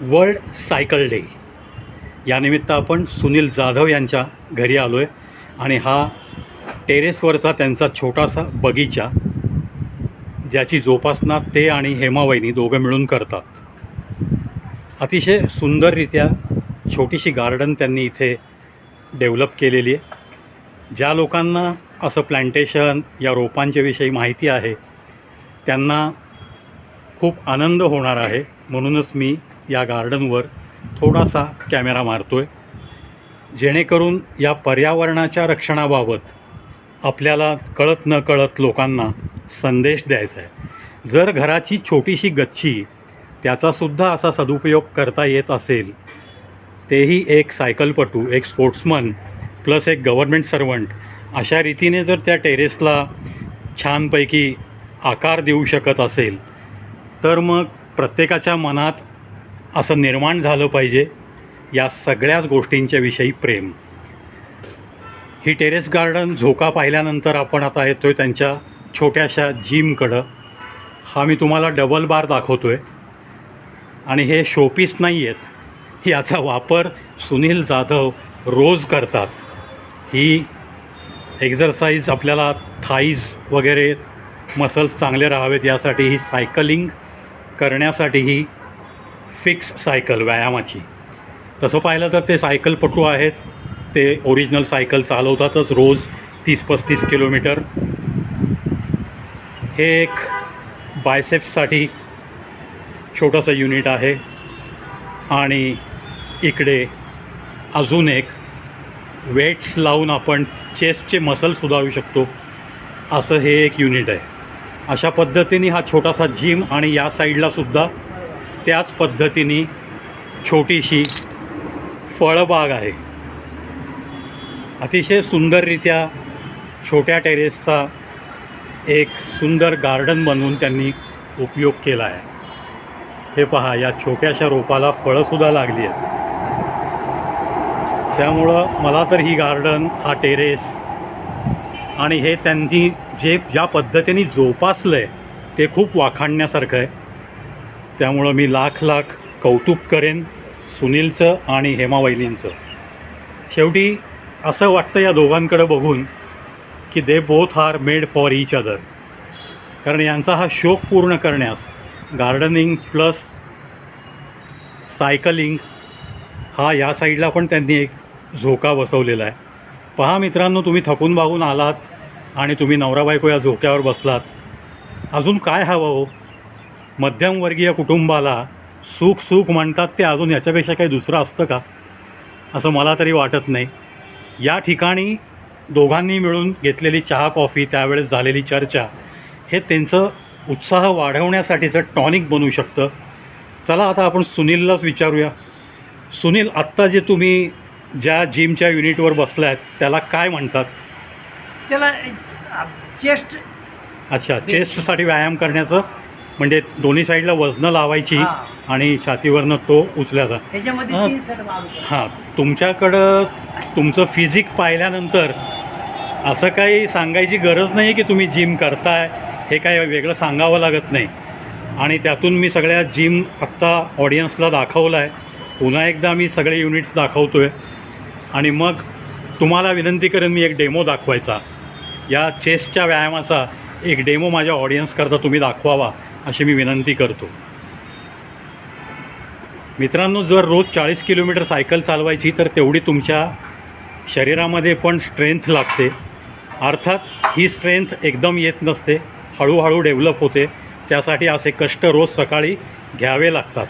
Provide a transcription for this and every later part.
World cycle day. यानिमित्त आपण सुनील जाधव यांच्या घरी आलो आहे आणि हा टेरेसवरचा त्यांचा छोटासा बगीचा ज्याची जोपासना ते आणि हेमावहिनी दोघं मिळून करतात. अतिशय सुंदररित्या छोटीशी गार्डन त्यांनी इथे डेव्हलप केलेली आहे. ज्या लोकांना असं प्लांटेशन या रोपांच्या विषयी माहिती आहे त्यांना खूप आनंद होणार आहे. म्हणूनच मी या गार्डनवर थोडासा कॅमेरा मारतो आहे जेणेकरून या पर्यावरणाच्या रक्षणाबाबत आपल्याला कळत न कळत लोकांना संदेश द्यायचा आहे. जर घराची छोटीशी गच्ची त्याचासुद्धा असा सदुपयोग करता येत असेल तेही एक सायकलपटू एक स्पोर्ट्समन प्लस एक गव्हर्मेंट सर्वंट अशा रीतीने जर त्या टेरेसला छानपैकी आकार देऊ शकत असेल तर मग प्रत्येकाच्या मनात असं निर्माण झालं पाहिजे या सगळ्याच गोष्टींच्या विषयी प्रेम. ही टेरेस गार्डन झोका पाहिल्यानंतर आपण आता येतो आहे त्यांच्या छोट्याशा जिमकडं. हा मी तुम्हाला डबल बार दाखवतो आहे आणि हे शोपीस नाही आहेत याचा वापर सुनील जाधव रोज करतात. ही एक्झरसाईज आपल्याला थाईज वगैरे मसल्स चांगले राहावेत यासाठी ही सायकलिंग करण्यासाठीही फिक्स सायकल व्यायामाची. तसं पाहिलं तर ते सायकलपटू आहेत. ते ओरिजिनल सायकल चालवतातच रोज तीस पस्तीस किलोमीटर. हे एक बायसेप्ससाठी छोटंसं युनिट आहे. आणि इकडे अजून एक वेट्स लावून आपण चेस्टचे मसल सुधारू शकतो. असं हे एक युनिट आहे. अशा पद्धतीने हा छोटासा जिम आणि या साईडलासुद्धा त्याच पद्धतीने छोटीशी फळबाग आहे. अतिशय सुंदररित्या छोट्या टेरेसचा एक सुंदर गार्डन बनवून त्यांनी उपयोग केला आहे. हे पहा या छोट्याशा रोपाला फळंसुद्धा लागली आहेत. त्यामुळं मला तर ही गार्डन हा टेरेस आणि हे त्यांनी जे ज्या पद्धतीने जोपासलं आहे ते खूप वाखाणण्यासारखं आहे. त्यामुळं मी लाख लाख कौतुक करेन सुनीलचं आणि हेमावैलींचं शेवटी असं वाटतं या दोघांकडं बघून की they both are made for each other कारण यांचा हा शोक पूर्ण करण्यास गार्डनिंग प्लस सायकलिंग हा या साईडला पण त्यांनी एक झोका बसवलेला आहे. पहा मित्रांनो तुम्ही थकून भागून आलात आणि तुम्ही नवरा बायको या झोक्यावर बसलात. अजून काय हवं हो? मध्यमवर्गीय कुटुंबाला सुख सुख म्हणतात ते अजून याच्यापेक्षा काही दुसरं असतं का? असं मला तरी वाटत नाही. या ठिकाणी दोघांनी मिळून घेतलेली चहा कॉफी त्यावेळेस झालेली चर्चा हे त्यांचं उत्साह वाढवण्यासाठीचं टॉनिक बनू शकतं. चला आता आपण सुनीललाच विचारूया. सुनील आत्ता जे तुम्ही ज्या जिमच्या युनिटवर बसला आहेत त्याला काय म्हणतात? त्याला चेस्ट अच्छा चेस्टसाठी व्यायाम करण्याचं म्हणजे दोन्ही साईडला वजनं लावायची हा. आणि छातीवरनं तो उचलायचा ह्याच्यामध्ये हा. तीन. हां तुमच्याकडं तुमचं फिजिक पाहिल्यानंतर असं काही सांगायची गरज नाही की तुम्ही जिम करताय हे काय वेगळं सांगावं लागत नाही आणि त्यातून मी सगळ्या जिम आत्ता ऑडियन्सला दाखवलं आहे पुन्हा एकदा मी सगळे युनिट्स दाखवतो आहे आणि मग तुम्हाला विनंती करेन मी एक डेमो दाखवायचा या चेसच्या व्यायामाचा एक डेमो माझ्या ऑडियन्सकरता तुम्ही दाखवावा अशी मी विनंती करतो. मित्रांनो जर रोज चाळीस किलोमीटर सायकल चालवायची तर तेवढी तुमच्या शरीरामध्ये पण स्ट्रेंथ लागते. अर्थात ही स्ट्रेंथ एकदम येत नसते हळूहळू डेव्हलप होते. त्यासाठी असे कष्ट रोज सकाळी घ्यावे लागतात.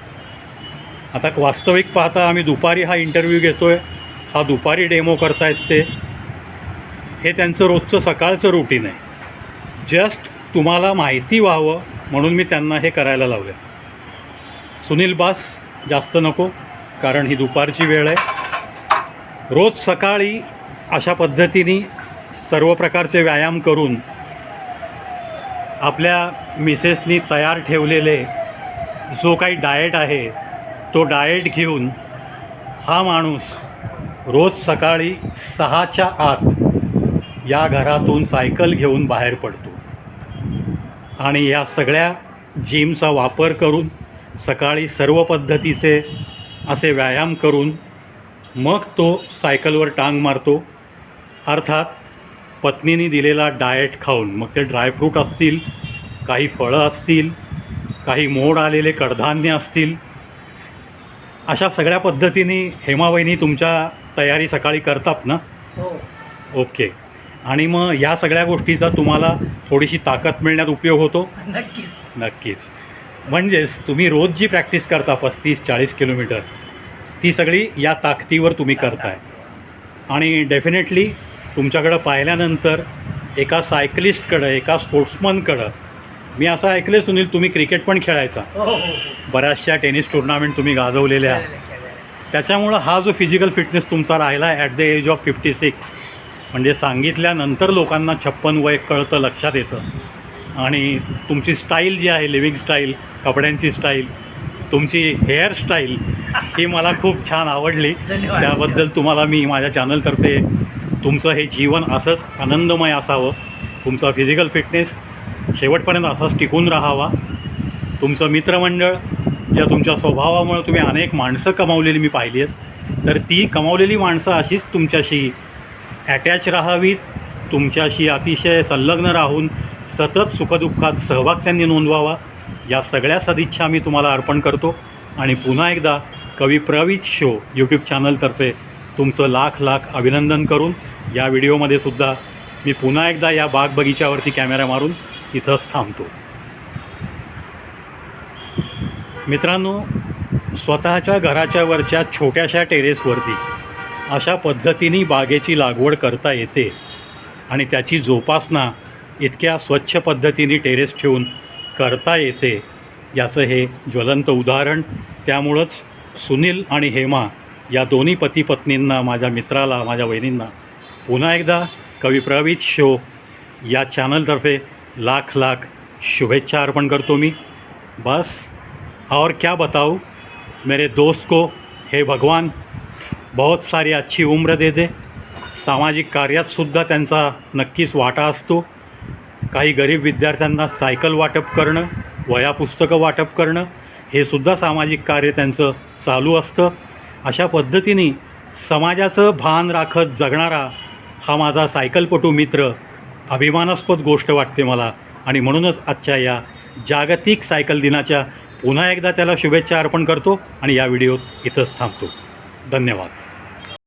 आता वास्तविक पाहता आम्ही दुपारी हा इंटरव्ह्यू घेतो आहे हा दुपारी डेमो करतायत ते. हे त्यांचं रोजचं सकाळचं रुटीन आहे. जस्ट तुम्हाला माहिती व्हावं म्हणून मी त्यांना हे करायला लावलं. सुनील बास जास्त नको कारण ही दुपारची वेळ आहे. रोज सकाळी अशा पद्धतीने सर्व प्रकारचे व्यायाम करून आपल्या मिसेसनी तयार ठेवलेले जो काही डाएट आहे तो डाएट घेऊन हा माणूस रोज सकाळी सहाच्या आत या घरातून सायकल घेऊन बाहेर पडतो. आणि या सगळ्या जिमचा वापर करून सकाळी सर्व पद्धतीचे असे व्यायाम करून मग तो सायकलवर टांग मारतो. अर्थात पत्नीने दिलेला डाएट खाऊन मग ते ड्रायफ्रूट असतील काही फळं असतील काही मोड आलेले कडधान्य असतील. अशा सगळ्या पद्धतीने हेमावहिनी तुमच्या तयारी सकाळी करतात ना? हो. ओके. आणि मग या सगळ्या गोष्टीचा तुम्हाला थोडीशी ताकद मिळण्यात उपयोग होतो? नक्कीच. नक्कीच. म्हणजेच तुम्ही रोज जी प्रॅक्टिस करता पस्तीस चाळीस किलोमीटर ती सगळी या ताकदीवर तुम्ही करताय. आणि डेफिनेटली तुमच्याकडं पाहिल्यानंतर एका सायकलिस्टकडं एका स्पोर्ट्समनकडं मी असं ऐकलं सुनील तुम्ही क्रिकेट पण खेळायचा. हो हो हो. बऱ्याचशा टेनिस टुर्नामेंट तुम्ही गाजवलेल्या. त्याच्यामुळं हा जो फिजिकल फिटनेस तुमचा राहिला at the age of fifty six म्हणजे सांगितल्यानंतर लोकांना छप्पन वय कळतं लक्षात येतं. आणि तुमची स्टाईल जी आहे लिव्हिंग स्टाईल कपड्यांची स्टाईल तुमची हेअरस्टाईल ही मला खूप छान आवडली. त्याबद्दल तुम्हाला मी माझ्या चॅनलतर्फे तुमचं हे जीवन असंच आनंदमय असावं. तुमचा फिजिकल फिटनेस शेवटपर्यंत असाच टिकून राहावा. तुमचं मित्रमंडळ ज्या तुमच्या स्वभावामुळे तुम्ही अनेक माणसं कमावलेली मी पाहिली आहेत तर ती कमावलेली माणसं अशीच तुमच्याशी ॲटॅच राहावीत. तुमच्याशी अतिशय संलग्न राहून सतत सुखदुःखात सहभाग त्यांनी नोंदवावा. या सगळ्या सदिच्छा मी तुम्हाला अर्पण करतो. आणि पुन्हा एकदा कवी प्रवीत शो यूट्यूब चॅनलतर्फे तुमचं लाख लाख अभिनंदन करून या व्हिडिओमध्ये सुद्धा मी पुन्हा एकदा या बाग बगीच्यावरती कॅमेरा मारून इथंच थांबतो. मित्रांनो स्वतःच्या घराच्या वरच्या छोट्याशा टेरेसवरती अशा पद्धतीने बागेची लागवड करता येते. आणि त्याची जोपासना इतक्या स्वच्छ पद्धतीने टेरेस ठेवून करता येते. याचं हे ज्वलंत उदाहरण. त्यामुळंच सुनील आणि हेमा या दोन्ही पती पत्नींना माझ्या मित्राला माझ्या वहिनींना पुन्हा एकदा कवी प्रवीत शो या चॅनलतर्फे लाख लाख शुभेच्छा अर्पण करतो मी. बस और क्या बताऊँ? मेरे दोस्त को हे भगवान बहुत सारी अच्छी उम्र देते सामाजिक कार्यातसुद्धा त्यांचा नक्कीच वाटा असतो। काही गरीब विद्यार्थ्यांना सायकल वाटप करणं वया पुस्तकं वाटप करणं हे सुद्धा सामाजिक कार्य त्यांचं चालू असतं। अशा पद्धतीने समाजाचं भान राखत जगणारा हा माझा सायकलपटू मित्र अभिमानास्पद गोष्ट वाटते मला आणि म्हणूनच आजच्या या जागतिक सायकल दिनाच्या पुन्हा एकदा त्याला शुभेच्छा अर्पण करतो आणि या व्हिडिओत इथंच थांबतो. धन्यवाद.